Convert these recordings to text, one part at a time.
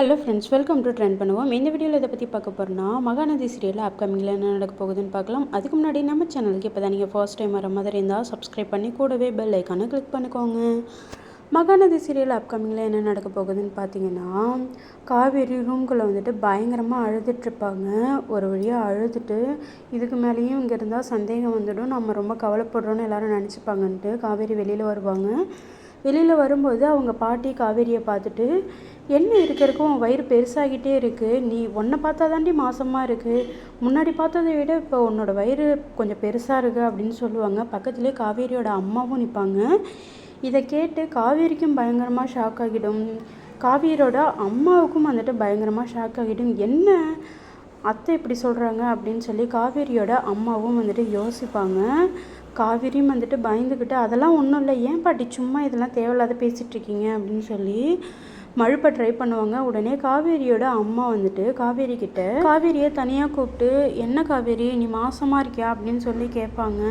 Hello friends welcome to trend பண்ணுவோம் இந்த வீடியோவில் இதை பற்றி பார்க்க போகிறோம்னா மகாநதி சீரியலில் அப்கமிங்கில் என்ன நடக்க போகுதுன்னு பார்க்கலாம். அதுக்கு முன்னாடி நம்ம சேனலுக்கு இப்போ தான் நீங்கள் ஃபர்ஸ்ட் டைம் வர மாதிரி இருந்தால் சப்ஸ்கிரைப் பண்ணி கூடவே பெல் ஐக்கானை கிளிக் பண்ணிக்கோங்க. மகாநதி சீரியல் அப்கமிங்கில் என்ன நடக்க போகுதுன்னு பார்த்தீங்கன்னா காவேரி ரூம்குள்ளே வந்துட்டு பயங்கரமாக அழுதுட்ருப்பாங்க ஒரு வழியாக அழுதுட்டு இதுக்கு மேலேயும் இங்கே இருந்தால் சந்தேகம் வந்துடும். நம்ம ரொம்ப கவலைப்படுறோன்னு எல்லோரும் நினச்சிப்பாங்கன்ட்டு காவேரி வெளியில் வருவாங்க. வெளியில் வரும்போது அவங்க பாட்டி காவேரியை பார்த்துட்டு என்ன இருக்கிறக்கும் உன் வயிறு பெருசாகிட்டே இருக்குது நீ உன்னை பார்த்தா தாண்டி மாசமாக இருக்குது முன்னாடி பார்த்ததை விட இப்போ உன்னோட வயிறு கொஞ்சம் பெருசாக இருக்குது அப்படின்னு சொல்லுவாங்க. பக்கத்துலேயே காவேரியோட அம்மாவும் நிற்பாங்க. இதை கேட்டு காவேரிக்கும் பயங்கரமாக ஷாக் ஆகிடும். காவேரியோட அம்மாவுக்கும் வந்துட்டு பயங்கரமாக ஷாக் ஆகிடும். என்ன? அத்தை இப்படி சொல்கிறாங்க அப்படின்னு சொல்லி காவேரியோட அம்மாவும் வந்துட்டு யோசிப்பாங்க. காவிரியும் வந்துட்டு பயந்துக்கிட்டு அதெல்லாம் ஒன்றும் இல்லை ஏன் பாட்டி சும்மா இதெல்லாம் தேவையில்லாத பேசிகிட்ருக்கீங்க அப்படின்னு சொல்லி மழுப்ப ட்ரை பண்ணுவாங்க. உடனே காவேரியோட அம்மா வந்துட்டு காவேரி கிட்ட காவேரியை தனியாக கூப்பிட்டு என்ன காவேரி நீ மாசமாக இருக்கியா? அப்படின்னு சொல்லி கேட்பாங்க.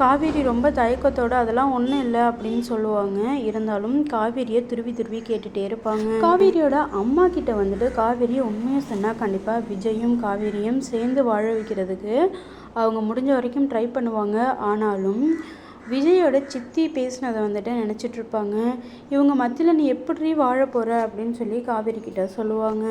காவேரி ரொம்ப தயக்கத்தோட அதெல்லாம் ஒன்றும் இல்லை அப்படின்னு சொல்லுவாங்க. இருந்தாலும் காவேரியை துருவி துருவி கேட்டுகிட்டே இருப்பாங்க. காவேரியோட அம்மா கிட்ட வந்துட்டு காவேரி உண்மையை சொன்னால் கண்டிப்பாக விஜயும் காவேரியும் சேர்ந்து வாழ வைக்கிறதுக்கு அவங்க முடிஞ்ச வரைக்கும் ட்ரை பண்ணுவாங்க. ஆனாலும் விஜயோட சித்தி பேசினதை வந்துட்டு நினச்சிட்ருப்பாங்க இவங்க மத்தியில் நீ எப்படி வாழ போகிற அப்படின்னு சொல்லி காவேரி கிட்ட சொல்லுவாங்க.